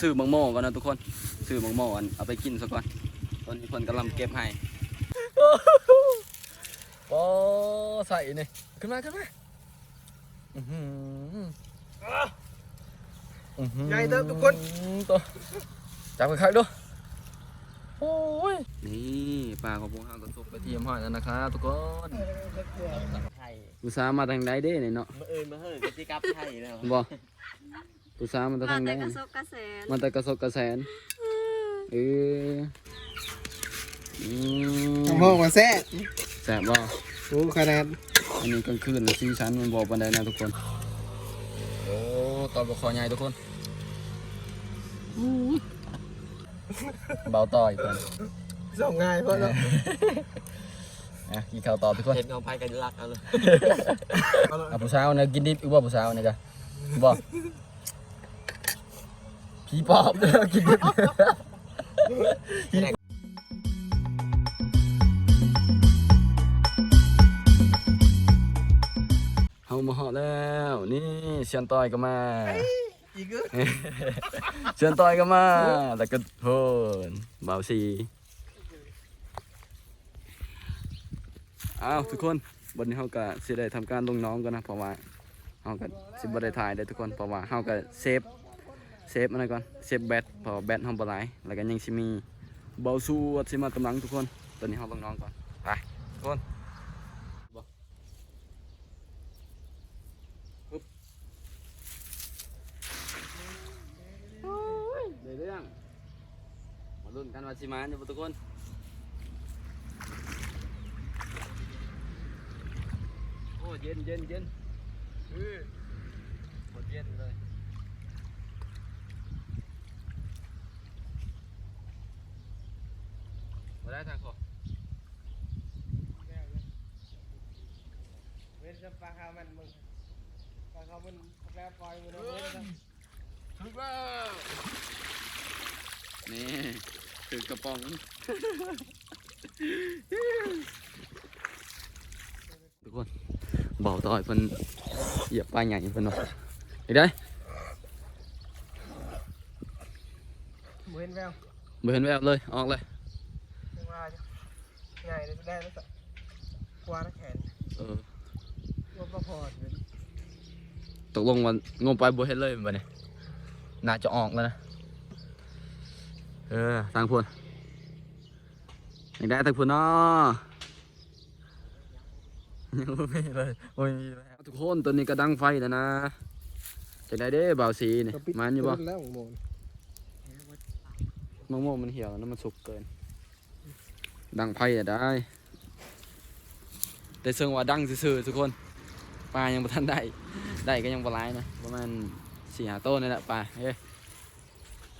ซื้อมังโม่ก่อนนะทุกคนซื้อมังโม่อันเอาไปกินซะก่อนตอนนี้เพิ่นกำลังเก็บให้โอ้ใส่นี่ขึ้นมาขึ้นมาอื้อหืออื้อหือใหญ่เด้อทุกคนตัวจับกันคักดูโอ้ยนี่ปลาของพวกเราก็สุกกระเทียมห่อยแล้วนะครับทุกคนไทยอุตส่าห์มาทางใดเด้เนี่ยเนาะมาเอิญมาเฮ้ยกติกับไทยแล้วบ่ อุตส่าห์มามาทางใดแต่กระซบกระแสนมาแต่กระสบกระแสนเอออืมทำห้องมาแซ่แสบบ่โอ้ขนาดอันนี้กลางคืนสีสันมันบอกปันไดนะทุกคน โอ้ตอนบกคอใหญ่ทุกคนเบาต่อยเพื่อนส่งง่ายเพราะเราอะกินข้าวต่อทุกคน เห็นเอาไปกันรักเอาเลยอะผู้สาวเนี่ยกินดิบอีกว่าผู้สาวเนี่ยกะบ่ ผีปอบเด้อกินดิบเฮามาเหาะแล้ว นี่เชียนต่อยก็มาอีกเออเชิญต่อยกันมาแล้วก็โทนเบาสีอ้าวทุกคนวันนี้เขาก็สิได้ทำการลงน้องกันนะเพราะว่าเขาก็สิบ่ได้ถ่ายได้ทุกคนเพราะว่าเขาก็เซฟ เซฟอะไรก่อนเซฟแบตพราะว่าแบตเขาบ่หลายแล้วก็ยังสิมีเบาสู้สิมาตำลังทุกคนตอนนี้เขาลงน้องก่อนไปทุกคนบ่ปึ๊บได้เรื่องมาลุ้นกันว่าสิมาอยู่บ่ทุกคนโอ้เย็นเย็นเย็นหมดเย็นเลย มาได้ทางขอเว้นจะปลาขาวมันมึงปลาขาวมันแปลปล่อยมึงนะเว้นถึงแล้วนี่ถึงกระป๋องทุกคนเบาต่อยเพิ่นเหยียบปลาใหญ่เพิ่นเนาะอีกได้เว้นแววบ่เห็นแววเลยออกเลยว่า ง่ายเลยได้แล้วสักกวาดแขนเออว่าประพอดตกลงว่างมไปบ่เห็นเลยบัดนี้น่าจะออกแล้วนะ เออทางพุ่นยังได้ทางพุ่นเนาะยังบ่มีเลยโอ้ยมีแล้ว ทุกคนตัวนี้ก็ดังไฟแล้วนะจะได้เด้บ่าวสีนี่มันอยู่บ่แล้วโมนมะม่วงมันเหี่ยวแล้วมันสุกเกิน ดังไฟอะได้ แต่เชิงว่าดังซื่อๆทุกคนปลายังบ่ทันได้ ได้ก็ยังบ่ร้ายนะประมาณสี่ห้าต้นนี่แหละปลาเฮ้ย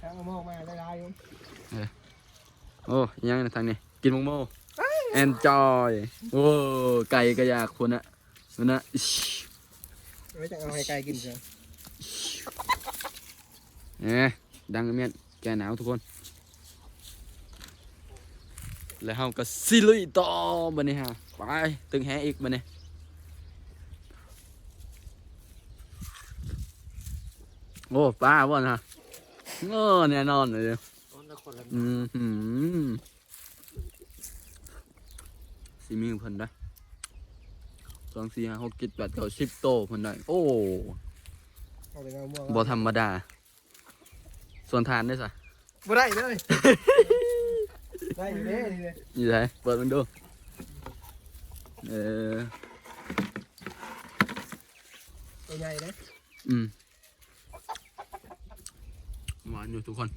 ช้างมองมาได้ได้ยมโอ้ยังนะทางนี้กินมังโม enjoy โอ้ไก่ก็อยากคนนะมันนะอิ๊ชไม่จะเอาให้ไก่กินเชียวเนี่ยดังเมียนแกหนาวทุกคน แล้วเราก็สิลุยต่อบันนี้ฮะไปตึงแหอีกบันนี้โอ้ป้าบ่นฮะโอ้แน่นอนเลยต้นละคนละอืมหืมสีมีของเพิ่นได้สองสี่ห้าหกเจ็ดแปดเก้าสิบโตเพิ่นได้โอ้เอาไปเอาม่วงบ่ธรรมดา ส่วนทานได้สะบ่ได้เลย ได้อยู่เด้นี่เลยอยู่ไหนเปิดมันดูเออตัวใหญ่เลยอืมหวานอยู่ทุกคน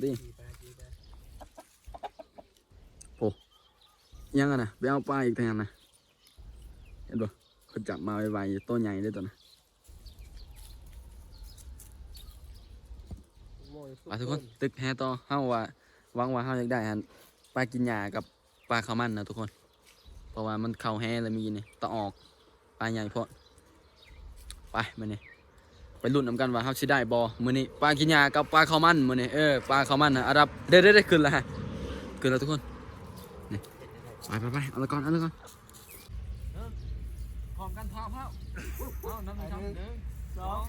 ม ยังอะนะไปเอาปลาอีกแทนนะเห็นบ่เขาจับมาไวๆตัวใหญ่เลยตัวนะไปทุกคนตึกแฮต่อเฮาว่าวังว่าเฮาอยากได้ฮันปลากินหญ้ากับปลาข้าวมันนะทุกคน เพราะว่ามันเข้าแฮแล้วมีนี่ต้อออกปลาใหญ่พราะไปมาเนี่ยไปลุ้นนำกันว่าเฮาสิได้บ่มื้อนี้ปลากินยากับปลาข้าวมันมื้อนี้เออปลาข้าวมันนะอันดับเด้ๆๆขึ้นแล้วฮะขึ้นแล้วทุกคน ไปไปไปเอาละก่อนเอาละก่อนพร้อมกันพร้อมครับเอาน้ำหนึ่งหนึ่งสอง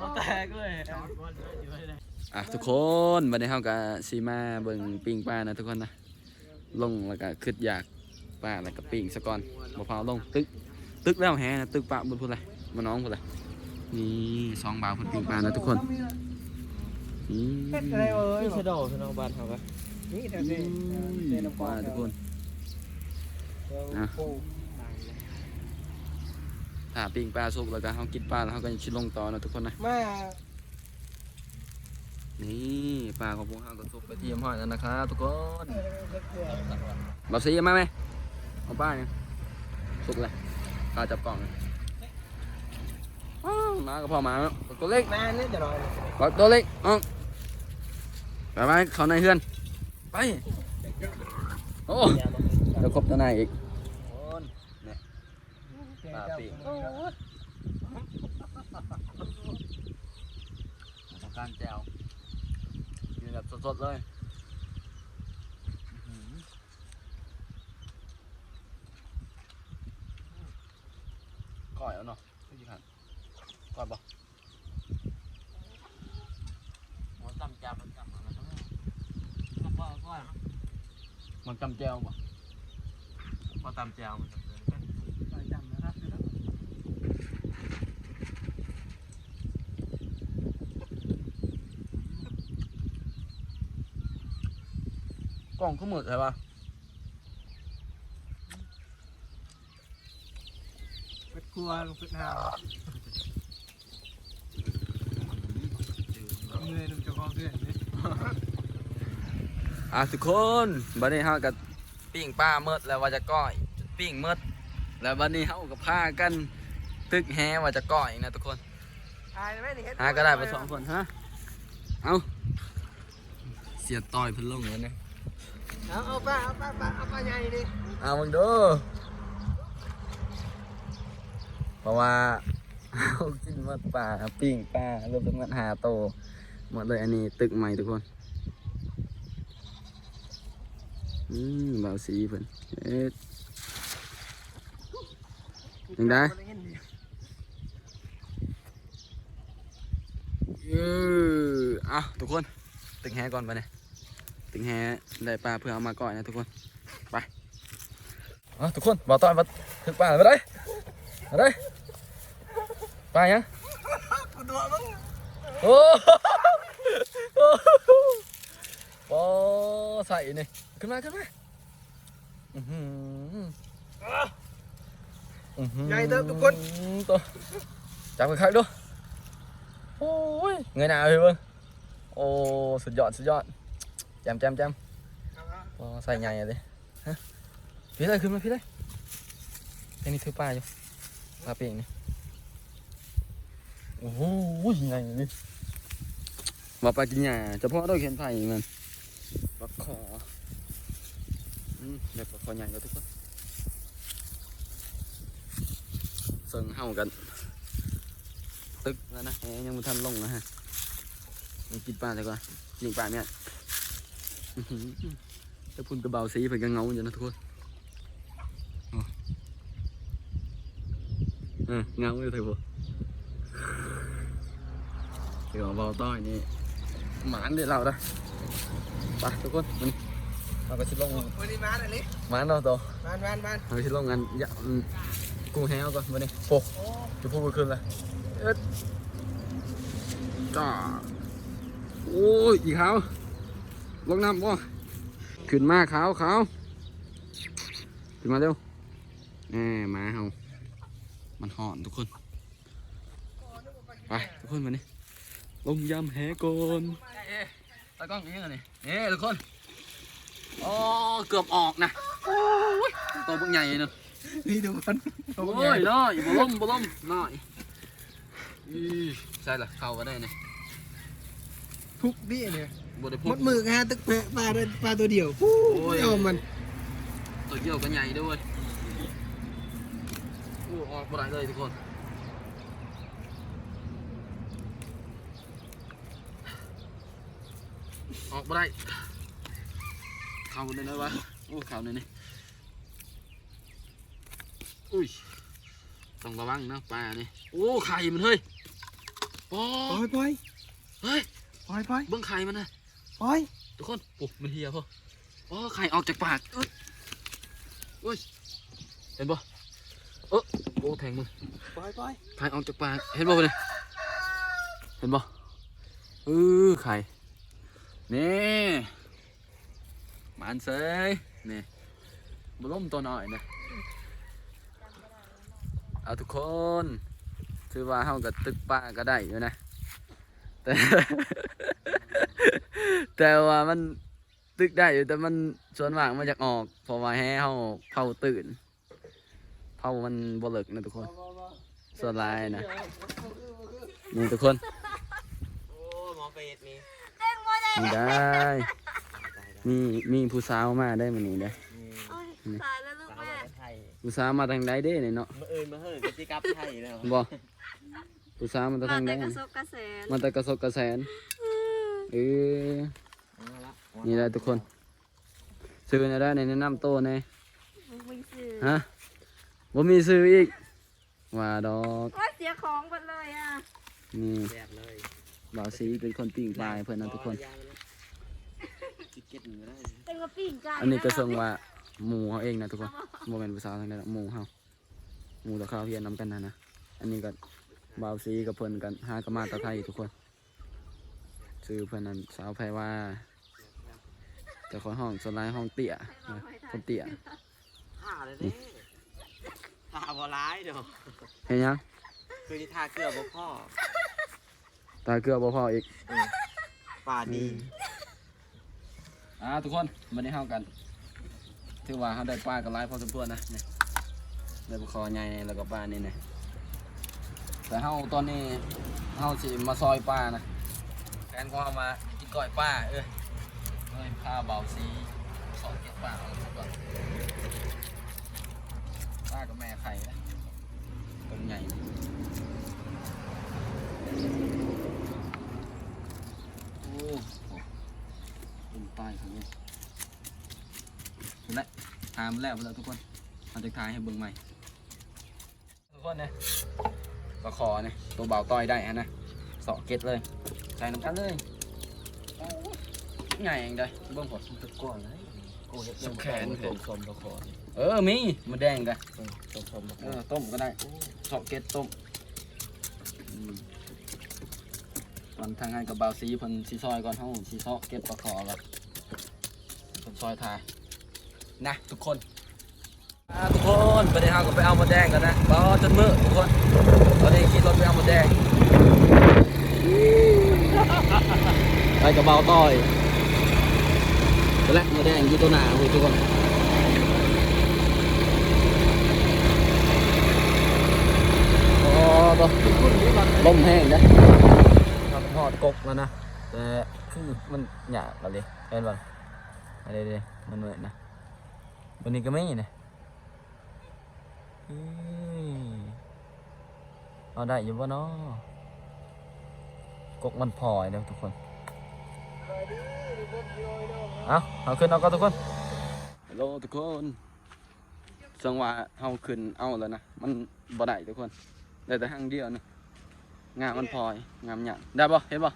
มาแตกเลยอะทุกคนวันนี้เฮาก็สิมาเบิ่งปิ้งปลานะทุกคนนะลงแล้วก็ขึ้นอยากปลาแล้วก็ปิ้งซะก่อนบ่พาลงตึกตึกแล้วแฮนะตึกปลาบนพุ่นเลยมาน้องพุ่นเลยนี่สองบาวเพุ่นปิ้งปลานะทุกคนนี่ เฮ็ดอะไรเอ้ยนี่ชะโดชะโดบ้านเขาปะนี่แถวอืนี้มเส้นน้ำปปลาลาทุทุกกคคนนถ้าปิ้งปลาสุกแล้วก็เฮากินปลาแล้วเฮาก็จะชิลงต่อนะทุกคนนะมานี่ปลาของพวกเฮาก็สุกไปเทียมห้อยแล้วนะครับทุกคนเราซีมาไหมเอาปลาเนี่ยสุกเลยปลาจับกล่องเลยอ้าวมาก็พอมาแล้วตัวเล็กนานนี่จะรอบอกตัวเล็กเอ๋อ ไปไปเขาในเฮือน ไปโอ้เดี๋ยวครบตัวในายอีกเนี่ยปลาปีกต้องการแจวกินแบบสดๆเลยอื้อหือก้อยเอาเนาะไม่กี่ขันก้อยบ่ หมอตำจับมันจับมันต้องก็ก็ก็ มันจำแจวบ่ พอตำแจวมันจะเกิน จำนะครับ ก ล่องก็หมดใช่ปะเป็ดกลัวลงเป็ดหาวเมื่อยนุ่มจะคอเพื่อนนี่อะทุกคนบัดนี้เฮากับปิ้งปลาเมดแล้วว่าจะก้อยปิ้งเมดแล้วบัดนี้เฮากับพากันตึกแฮว่าจะก้อยนะทุกคนตายไหมนี่เฮ็ดหาก็ได้ไปสองคนฮะเอาเสียต่อยเพิ่นลงแล้วเนี่ย เอาเอาปลาเอาปลาปลาเอาปลาใหญ่ดิเอามึงดูเพราะว่าเฮากินหมดปลาปิ้งปลารวมทั้งมดหาโตหมดเลยอันนี้ตึกใหม่ทุกคนอืมเบาสีเพิ่นเอ็ดยังได้เอออะทุกคนตึงแฮก่อนไปเนี่ย ตึงแฮได้ปลาเพื่อเอามาก่อนนะทุกคน ไปอะทุกคนบ่าวต้อยมาถึงปลาไปเลยมาเลยปลายังกูตัวมึงโอ้โอ้โอ้ใส่นี่ขึ้นมาขึ้นมาอื้อหืออื้อหือใหญ่เติมทุกคนตัวจับไปคักดูโอ้ยเงยหน้าเลยเบิ่งโอ้ สุดยอด สุดยอดแจมแจมแจมโอ้ใส่ใหญ่เลยฮะพี่เลยขึ้นมาพี่เลยไอ้นี่ถือปลาอยู่ปลาเปียกนี่โอ้โหใหญ่เลยว่าปลากินหญ้าเฉพาะเราเห็นไผ่มันปลาคออืมเดี๋ยวปลาคอใหญ่กว่าทุกคนเสิงเฮากัน ตึกแล้วนะยังมันทันลงนะฮะมันกินปลาดีกว่ายิงปลาเนี่ย อื้อหือแต่พุ่นกระเบาสีเพิ่นก็เงาอยู่นะทุกคนโอ้เออเงาอยู่เถอะพวกเดี๋ยวเบาต้อยนี่หมานเดี๋ยวเราได้ไปทุกคนมันเราก็ชิดลงวันนี้มาหน่อยลิหมานเราะตัวมานมานมานเราชิดลงกันอย่าอืมกุ้งแห้วก่อนวันนี้โอ้จะพูดไปคืนเลยเอ็ดจ้าโอ้ยอีขาว ลงน้ำบ่ขึ้นมาขาวขาวขึ้นมาเร็วแหมมาเฮามันหอนทุกคน ไปทุกคนมานี่ลงยำแหก่อนตากล้องอย่างนี้กันนี่เอ้ทุกคนโอ้เกือบออกนะโอ้ยตัวพวกใหญ่เนอะนี่ทุกคนโอ้ยน้อยบ่ล้มบ่ล้มน้อยอีใช่ละเข้าก็ได้เนี่ยทุกนี่เนี่ย บ่ได้มพูดดมือฮะตึกแปะปลาได้ปลาตัวเดียวปู้โอ้ยยอมมันตัวเกี่ยวกันใหญ่ด้วยออกบ่ได้เลยทุกคนออกบ่ได้เข้าได้ไหมวะโอ้เข้าได้นี่อุ้ยต้องระวังนะปลานี่โอ้ไข่มันเฮ้ยปอปล่อยปล่อยเฮ้ยปล่อยปล่อยเบิ้งไข่มันนะ ปล่อยทุกคนโอ้มันเฮียพ่อโอ้ไข่ออกจากปากอุ๊ยอุ้ยเห็นปะเออโอ้แทงมือปล่อยปล่อยไข่ออกจากปากเห็นปะเนี่ยเห็นปะเออไข่นี่หมันเซยนี่บล้มตัวหน่อยนะเอาทุกคนถือว่าเฮากับตึกป้าก็ได้อยู่นะแต่ แต่ว่ามันตึกได้อยู่แต่มันส่วนมากมันอยากออกเพราะว่าให้เฮาเผาตื่นเผามันบ่เลิกนะทุกคน ส่วนลายนะนี่ทุกคนโอ้หมอเฟสนี่นี่ได้ มีมีผู้สาวมาได้มานี่ได้โอ้ยตายแล้วลูกสาวแม่ไทยผู้สาวมาทางใดเด้นี่เนาะมาเอิญมาเฮิร์กติกับไทยแล้วบ่ผู้สาวมาทางใดแต่กระนี่ซบกระแสนมาแต่กระสกกระแสน เออนี่แหละทุกคน ซื้อในได้ในแนะนำโตในมึงสื่อฮะบ่มีซื้ออีกว่าดอกว่าเสียของหมดเลยอะนี่แซ่บเลยบ่าวสีเป็นคนปิ้งปลาให้เพื่อนนะทุกคนจิกเก็ตหนึ่งก็ได้เต็มกระปิ้งไก่อันนี้ก็ส่งว่าหมูเขาเองนะทุกคนบ่แม่นผู้สาวทางใดหรอกหมูเฮาหมูตะข้าวเฮียนนำกันนะนะ อันนี้ก็บ่าวสีกับเพิ่นกันหากนมาตะไทยทุกคน ซื้อเพิ่นนั้นสาวไผว่าแต่คนห้องส่วนหลายห้องเตี้ยนะคนเตี้ยท่าเลยเนี่ยท่าบอร้ายเนาะเห็นยังคือที่ท่าเกลือบ่พ่อตาเกลือบ่พออีกป่าดีอ่าทุกคนวันนี้เฮากันถือว่าเฮาได้ปลากันหลายพอสมควรนะนี่ได้ปลาคอใหญ่แล้วก็ปลานี่นะแต่เฮาตอนนี้เฮาสิมาซอยปลานะ แฟนก็เฮามากินก้อยปลาเอ้ยเอ้ยพาเบาซีสอนเก็บปลาเอาทุกคนปลากับแม่ไข่นะตัวใหญ่โอ้เป็นป้ายของนี่เห็นไหมทามแล้วแล้วทุกคนเราจะทายให้เบิ่งใหม่ทุกคนนี่ยก็ขอเนี่ยตัวเบาต้อยได้ฮะนะสอเก็ตเลย ใส่น้ำกันเลยโอ้ยง่ายเองได้เบิ่งผลตะก้อนเลยกูเห็ดสุกแขนต้มส้มตะขอเออมีมาแดงได้ต้มส้มตะขเอออต้มก็ได้สอเก็ตต้มอืมตอนทางงานกับเบาซีเพิ่นซีซอยก่อนเฮาซีซอเก็ตปลาขอก่อนเพิ่นซอยทายนะทุกคนอ่าทุกคนไปได้ห้าก็ไปเอามาแดงกันนะรอจนมืดทุกคนตอนนี้ขี่รถไปเอามาแดง ไปกับเบาต้อยไปแล้วมาแดงยู่ตัวหนาเว้ยทุกคนโอ้ตัวลมแห้งนะเราทอดกกแล้วนะแต่คือมันหยาบอะไรเห็นบ่อะไรเด้มันเหนื่อยนะวันนี้ก็ไม่นะอืมเอาได้อยู่บ่เนาะกกมันพอเดี๋ยวทุกคน เอาเอาขึ้นเอาก็ทุกคนฮัลโหลทุกคนสังหวะเอาขึ้นเอาแล้วนะมันบ่ได้ทุกคนได้แต่ห้างเดียวนี่งามมันพลอยงามหยังได้บ่เห็นบ่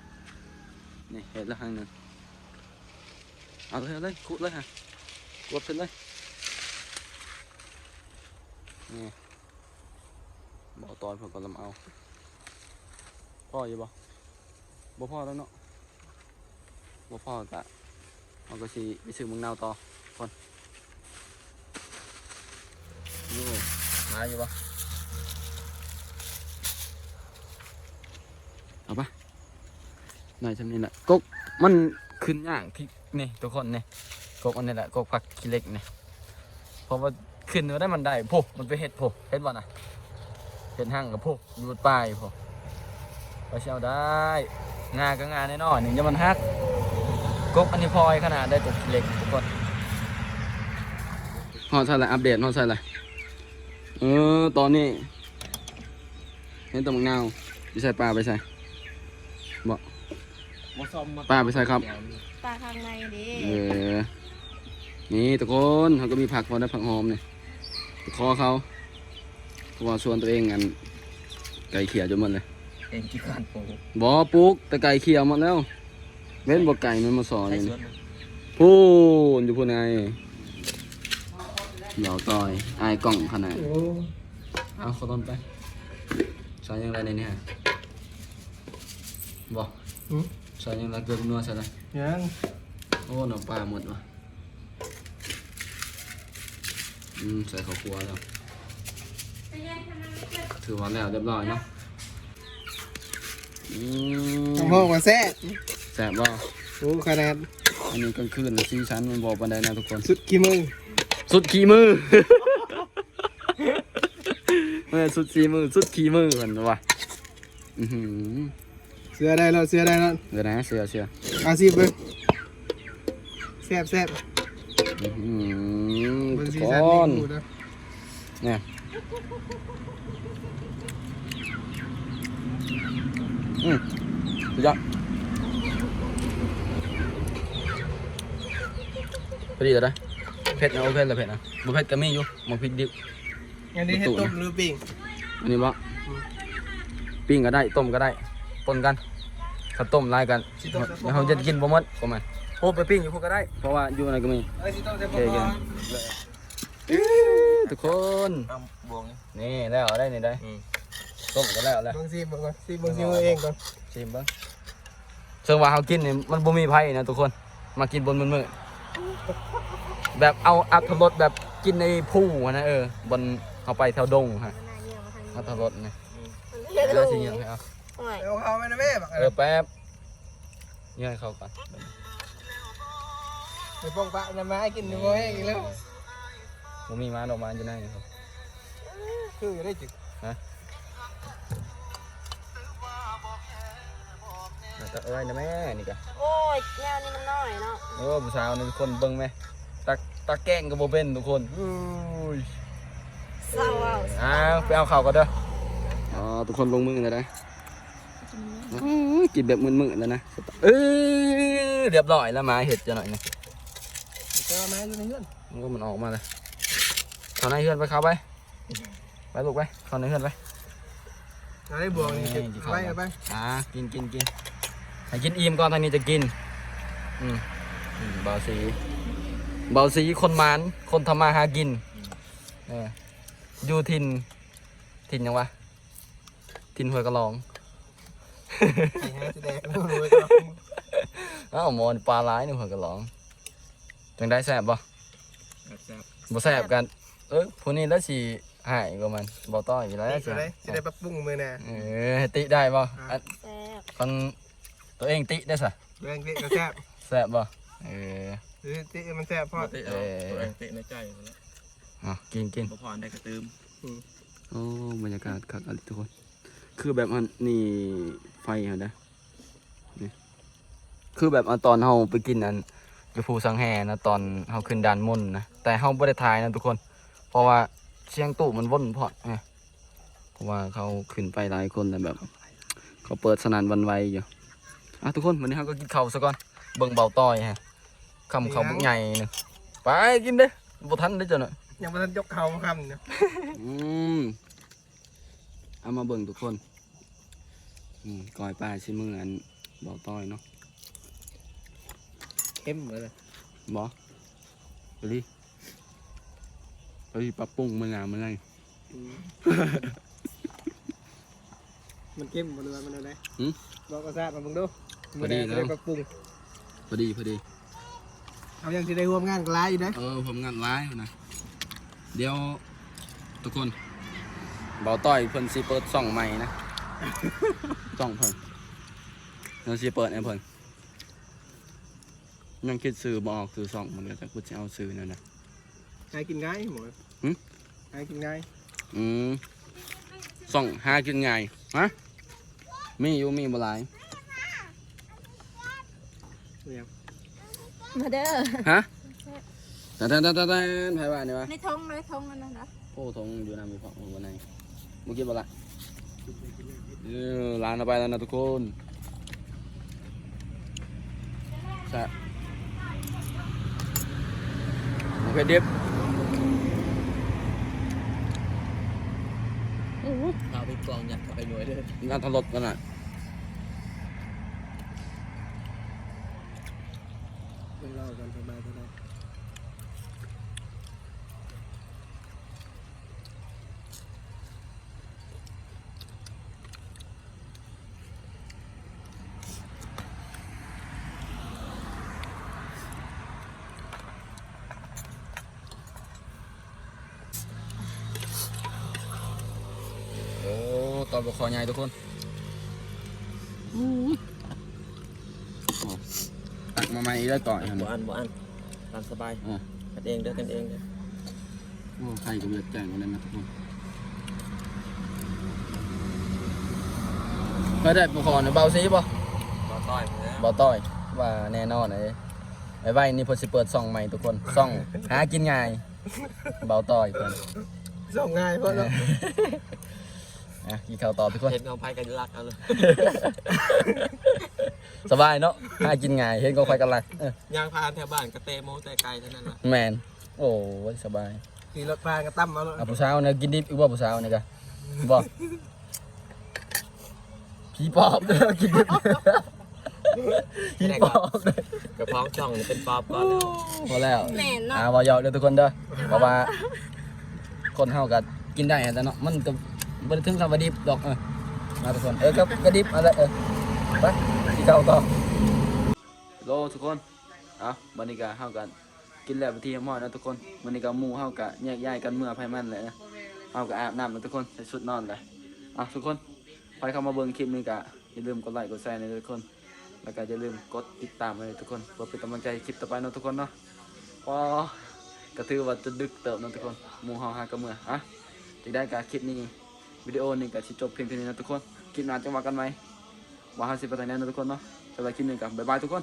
นี่เห็นแล้วห้างหนึ่งเอาเลยเอาเลยขุดเลยฮะกดขึ้นเลยนี่บ่ตอยเพิ่นก็ลำเอาพ่ออยู่บ่บ่พ่อแล้วเนาะ บ่พ่อกะเอาก็สิไปซื้อมึงนาวต่อคนนี่มาอยู่บ่เอาปะนายทำนี่แหละกกมันขึ้นย่างที่นี่ทุกคนนี่กกอันนี้แหละกกผักขี้เล็กนี่เพราะว่าขึ้นมาได้มันได้โพมันไปเห็ดโพเห็ดบ่นะเห็ดหั่งกับโพอยู่ป้ายโพไปเชียวได้งาก็งาแน่นอนหนึ่งจะมันฮัก กบอันนี้พลอยขนาดได้กบเล็กทุกคนฮอดใช่ละอัปเดตฮอดใช่ละเออตอนนี้เห็นแตะมังนาวไปใส่ปลาไปใส่มาซ่อมมาป้าไปใส่ครับปลาข้างในดิเออนี่ทุกคนเขาก็มีผักพอได้ผักหอมเนี่ยตะคอเขาเพราะว่าส่วนตัวเองอันไก่เขียวจนหมดเลยเองกี่ขันโอ้บอปลูกแต่ไก่เขียวหมดแล้ว เว้นบอกไก่มันมาสอนใช้นี่สวนพูนอยู่พูนไงเหล่าต่อยอายกล่องขนาดโอ้เอาขอต้นไปใส่ยังไงในนี้ฮะบอกหืมใส่ยังไงเกลือกับนัวใส่อะไรยังโอ้น้ำปลาหมดว่ะอืมใส่ข้าวคั่วแล้วถือว่าแล้วเรียบร้อยเนาะอืม ต้องห้องมาแซ่ แซ่บบ่โอ้ขนาดอันนี้กลางคืนนะซีชั้นมันบอกปันไดนะทุกคน สุดกี่มึงสุดขี่มือ เมื่อสุดสีมือสุดขี่มือเหมือนว่ะอือหือเสือได้แล้วเสือได้แล้วเดี๋ยวนะเสือเสืออาซีพเลยแซ่บแซ่บอือหือบนทุกสีคสันนี่นกูนะเนี่ยอืมสุดยอด พอดีเลยนะเผ็ดนะโอเคเลยเผ็ดนะบ่เผ็ดก็มีอยู่หมกพริกดิบ อันนี้เห็ดต้มหรือปิ้งอันนี้บ่ปิ้งก็ได้ต้มก็ได้ปนกันถ้าต้มลายกันสิต้มเดี๋ยวเขาจะกินบ่หมดประมาณโอ้ไปปิ้งอยู่พวกก็ได้ เพราะว่าอยู่ในก็มีเอ้ยสิต้มใส่โอปเคลาทุกคนอ้าวบวงนี่แล้วได้นี่ได้อืมต้มก็แล้วแล้วบางซีบางก่อนซีบางซีมือเองก่อนชิมเบ้างเชิงว่าเขากินนี่มันบ่มีไผนะทุกคน มากินบนมือมือ แบบเอาอัตรสแบบกินในผู้อะนะเออบนเขาไปแถวดงฮะอัตรสนี่เรียกเดี๋ยวสิเงี้ยให้เอาโอ้ยเอาเขาไปนะแม่บักเออแป๊บเงี้ยให้เขาก่อนไปป้องปะน้ำไม้กินหนูแห้งอีกแล้วผมมีมาดอกไม้อยู่ไหนครับคืออยู่ได้จึกแต่เอ้ยนะแม่นี่กะโอ้ยแนวนี้มันน้อยเนาะโอ้ผู้สาวนี่ทุกคนเบิ่งไหมตาตาแกล้งก็บ่เป็นทุกคนอุ้ยเศร้าเอาอ้าวไปเอาเข่าวก็เด้ออ๋อทุกคนลงมือเลยนะอื้อกินแบบมึนๆแล้วนะเออเรียบร้อยแล้วมาเห็ดจะหน่อยนะเจอไม้อยู่ในเฮือนมันก็มันออกมาเลยเข้าในเฮือนไปเข้าไปไปลูกไปเข้าในเฮือนไปเอาได้บวงนี่เก็บไว้เอาไปอ่ากินกินกินให้ กินอิ่มก่อนทางนี้จะกิน อืมอืมเบาสีเบาสีคนหมาน คนทำมาหากิน เอออยู่ทิน ทินยังวะ ทินห้วยกระลอง ไอ้ฮะจะแดกรู้รู้ไว้ก่อนอ้าวหมอนปลาร้ายนี่หัวกระหลองจังได้แซ่บบ่แซ่บบ่แซ่บกัน เอ้ยผู้นี้แล้วสิหายกว่ามันบ่ต้อยอยู่แล้วนี่สิจะได้จะได้ปรับปรุงมือแน่เออให้ติได้บ่อันแซ่บ คน ตัวเองติได้ซะแรงเตะก็แซ่บแซ่บบ่เออหรือเตะมันแซ่บพอเตะเอาตัวเองเตะในใจแล้วอะกินกินบ่พรได้กระตืมโอ้บรรยากาศคักอะไรทุกคน คือแบบอันนี่ไฟเหรอนะนี่คือแบบอันตอนเฮาไปกินอันอยู่ภูสังแหนะตอนเฮาขึ้นด่านมนต์นะแต่เฮาบ่ได้ถ่ายนะทุกคน เพราะว่าเสียงตู้มันว่นพอดไงเพราะว่าเขาขึ้นไปหลายคนแล้วแบบ เขาเปิดสนานหวันไหวอยู่ อะทุกคนวันนี้เราก็กินข้าวซะก่อนเบิ่งเบาต้อยฮะคำเขาวบุกใหญ่หนึงไปกินเด้บ่ทันได้อจ้ะเนาะยังไม่ทันยกเขาคำเนี่ยอืมเอามาเบิ่งทุกคนอืมก้อยปลาชิมืออันเบาต้อยเนาะเข้มเลยบอไปดิไปดิปรับปรุงมันงามมันไงมันเข้มหมดเลยมันอะไรหืม บอกกระซ่ามาเบิ่งดู พอดีจะแล้วได้ปรับปรุงพอดีพอดี เอายังจะได้ร่วมงานกับร้ายอยู่นะเออผมงานร้ายนะ เดี๋ยวทุกคนเบาต้อยเพิ่นสิเปิดซ่องใหม่นะซ่องเพิ่นเพิ่นสิเปิดให้เพิ่นยังคิดซื้อบ่ออกซื้อซ่องมันก็จะกูจะเอาซื้อนั่นนะหากินง่ายหมดหืมหากินง่ายอืมซ่องหากินง่ายฮะมีอยู่มีบ่หลาย เนี่ยมาเด้อฮะแต่แต่แต่แต่ไผว่านี่วะในทงในทงนั่นนะโอ้ทงอยู่นำมีพอวันไหนเมื่อกี้บ่ละเออร้านเอาไปแล้วนะทุกคนใช่โอเคดิบเอาไปกองยัดเข้าไปหน่วยเลยงานทะลดกันอะ เรื่องเล่ากันสบายสบายโอ้ตอนบกคอใหญ่ทุกคน ตักมาใหม่ได้ก่อนครับบ่อันบ่อันตามสบายอ่ากันเองเด้อกันเองเด้อโอ้ไข่ก็เลือดแจ้งมาเลยนะทุกคนเคยได้บกคอเนี่ยเบาซีป่ะบ่ต่อยนะบอต้อยว่าแน่นอนเลยไอ้ไว้นี่เพอสิเปิดซ่องใหม่ทุกคนซ่องหากินง่าย เบาต้อยเพิ่นส่งง่ายเพราะเรา อะกินข้าวต่อทุกคน เห็นเอาไปกันรักเอาเลยสบายเนาะหากินง่ายเห็นก็ค่อยกันลักเออยางพานแถวบ้านกระเตโมแต่ไกลเท่านั้นล่ะแมนโอ้ยสบายขี่รถมาก็ตั้มมาแล้วอะผู้สาวเนี่ยกินดิบอีกว่าผู้สาวเนี่ยกะบ่ผีปอบเด้อกินดิบผีปอบเด้อกระเพาะช่องนี่เป็นปอบก่อนแล้วพอแล้วแม่นเนาะ อ่าบ่ยอกเด้อทุกคนเด้อเพราะว่าคนเฮาก็กินได้แต่เนาะมันก็ บ่ได้ถึงกับว่าดิบดอกเออมาทุกคนเออก็ก็ดิบอะไรเออไปสิเข้าต่อโลทุกคนอะบัดนี้ก็เฮากัน กินแล้วไปที่หม้อนะทุกคนบัดนี้ก็หมู่เฮาก็แยกย้ายกันเมื่อไผมันเลยนะเฮาก็อาบน้ำแล้วทุกคนใส่ชุดนอนเลยอะทุกคนใครเข้ามาเบิ่งคลิปนี้ก็อย่าลืมกดไลค์กดแชร์นะทุกคน แล้วก็อย่าลืมกดติดตามเลยทุกคนเพื่อเป็นกำลังใจคลิปต่อไปนะทุกคนเนาะพอก็ถือว่าจะดึกเติบนะทุกคนหมูเฮาหากระเมื่ออะจะได้การคลิปนี้ วิดีโอนี้ก็สิจบเพียงเท่านี้นะทุกคน คลิปหน้าจะว่ากันไหมว่าเฮาสิไปทางไหนนะทุกคนเนาะสำหรับคลิปนี้ก็บ๊ายบายทุกคน